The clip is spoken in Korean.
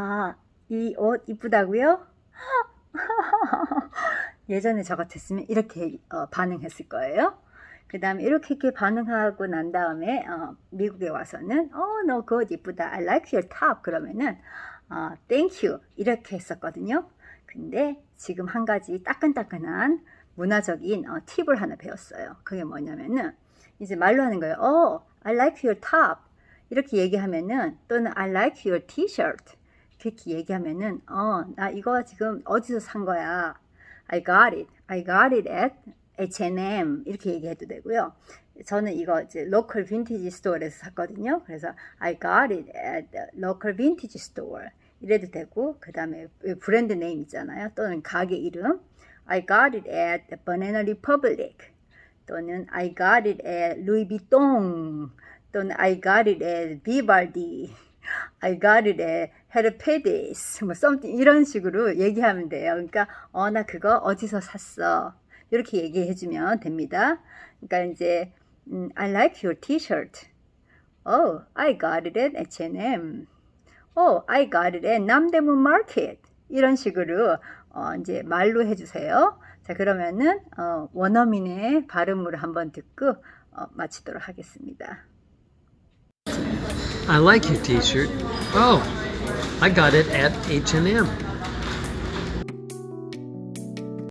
아, 이 옷 이쁘다고요? 예전에 저 같았으면 이렇게 어, 반응했을 거예요. 그 다음에 이렇게 이렇게 반응하고 난 다음에 어, 미국에 와서는 어, 너 그거 이쁘다. I like your top. 그러면은 어, thank you. 이렇게 했었거든요. 근데 지금 한 가지 따끈따끈한 문화적인 어, 팁을 하나 배웠어요. 그게 뭐냐면은 이제 말로 하는 거예요. 어, I like your top. 이렇게 얘기하면은 또는 I like your t-shirt. 그렇게 얘기하면은 어, 나 이거 지금 어디서 산 거야? I got it. I got it at H&M 이렇게 얘기해도 되고요. 저는 이거 이제 local vintage store에서 샀거든요. 그래서 I got it at the local vintage store 이래도 되고 그 다음에 브랜드 네임 있잖아요. 또는 가게 이름 I got it at the Banana Republic 또는 I got it at Louis Vuitton 또는 I got it at Vivaldi I got it at Herpedis 뭐 something 이런 식으로 얘기하면 돼요. 그러니까 어 나 그거 어디서 샀어 이렇게 얘기해 주면 됩니다. 그러니까 이제 음, I like your t-shirt. Oh, I got it at H&M. Oh, I got it at 남대문 Market. 이런 식으로 어, 이제 말로 해주세요. 자 그러면은 어, 원어민의 발음으로 한번 듣고 어, 마치도록 하겠습니다. I like your t-shirt. Oh, I got it at H&M.